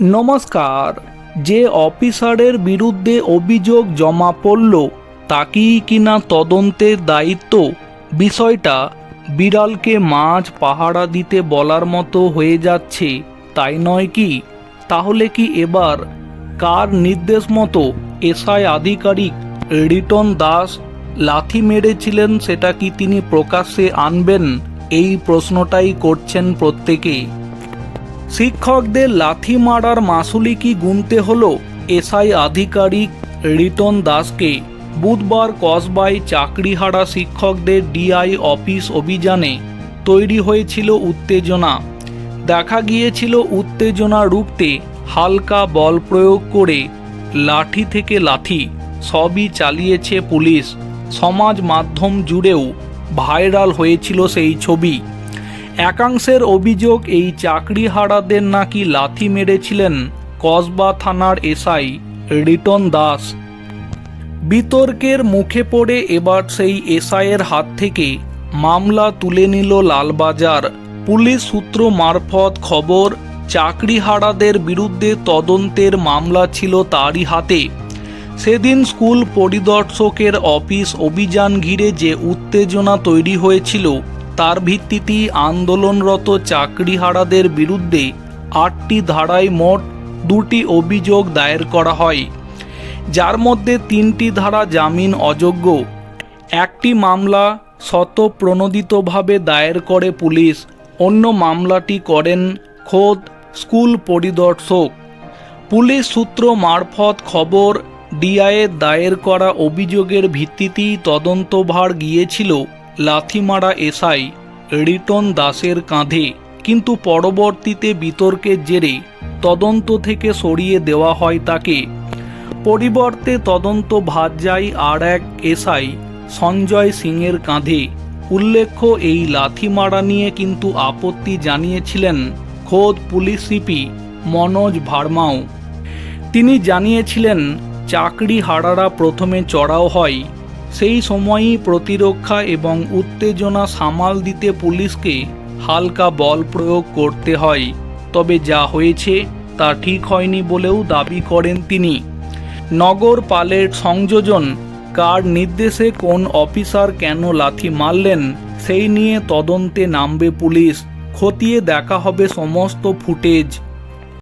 নমস্কার, যে অফিসারের বিরুদ্ধে অভিযোগ জমা পড়ল, তাকেই কিনা তদন্তের দায়িত্ব? বিষয়টা বিড়ালকে মাছ পাহারা দিতে বলার মতো হয়ে যাচ্ছে, তাই নয় কি? তাহলে কি এবার কার নির্দেশ মতো এসআই আধিকারিক রিটন দাস লাথি মেরেছিলেন সেটা কি তিনি প্রকাশ্যে আনবেন? এই প্রশ্নটাই করছেন প্রত্যেকে। শিক্ষকদের লাথি মারার মাসুলি কি গুনতে হলো? এসআই আধিকারিক রিটন দাসকে বুধবার কসবায় চাকরিহারা শিক্ষকদের ডিআই অফিস অভিযানে তৈরি হয়েছিল উত্তেজনা। দেখা গিয়েছিল উত্তেজনা রুখতে হালকা বল প্রয়োগ করে লাঠি থেকে লাথি সবই চালিয়েছে পুলিশ। সমাজ মাধ্যম জুড়েও ভাইরাল হয়েছিল সেই ছবি। একাংশের অভিযোগ, এই চাকরিহারাদের নাকি লাথি মেরেছিলেন কসবা থানার এসআই রিটন দাস। বিতর্কের মুখে পড়ে এবার সেই এসআইয়ের হাত থেকে মামলা তুলে নিল লালবাজার। পুলিশ সূত্র মারফত খবর, চাকরিহারাদের বিরুদ্ধে তদন্তের মামলা ছিল তারই হাতে। সেদিন স্কুল পরিদর্শকের অফিস অভিযান ঘিরে যে উত্তেজনা তৈরি হয়েছিল তার ভিত্তিতেই আন্দোলনরত চাকরিহারাদের বিরুদ্ধে আটটি ধারায় মোট দুটি অভিযোগ দায়ের করা হয়। যার মধ্যে তিনটি ধারা জামিন অযোগ্য, একটি মামলা শতপ্রণোদিতভাবে দায়ের করে পুলিশ, অন্য মামলাটি করেন খোদ স্কুল পরিদর্শক। পুলিশ সূত্র মারফত খবর ডিআইয়ের দায়ের করা অভিযোগের ভিত্তিতেই তদন্তভার গিয়েছিল লাথিমারা এসআই রিটন দাসের কাঁধে কিন্তু পরবর্তীতে বিতর্কের জেরে তদন্ত থেকে সরিয়ে দেওয়া হয় তাকে। পরিবর্তে তদন্ত ভার যায় আর এক এসআই সঞ্জয় সিংয়ের কাঁধে। উল্লেখ্য, এই লাথি মারা নিয়ে কিন্তু আপত্তি জানিয়েছিলেন খোদ পুলিশ সিপি মনোজ ভার্মাও। তিনি জানিয়েছিলেন, চাকরি হারারা প্রথমে চড়াও হয়। সেই সময়ই প্রতিরক্ষা এবং উত্তেজনা সামাল দিতে পুলিশকে হালকা বল প্রয়োগ করতে হয়। তবে যা হয়েছে তা ঠিক হয়নি বলেও দাবি করেন তিনি। নগর পালের সংযোজন কার নির্দেশে কোন অফিসার কেন লাথি মারলেন, সেই নিয়ে তদন্তে নামবে পুলিশ। খতিয়ে দেখা হবে সমস্ত ফুটেজ।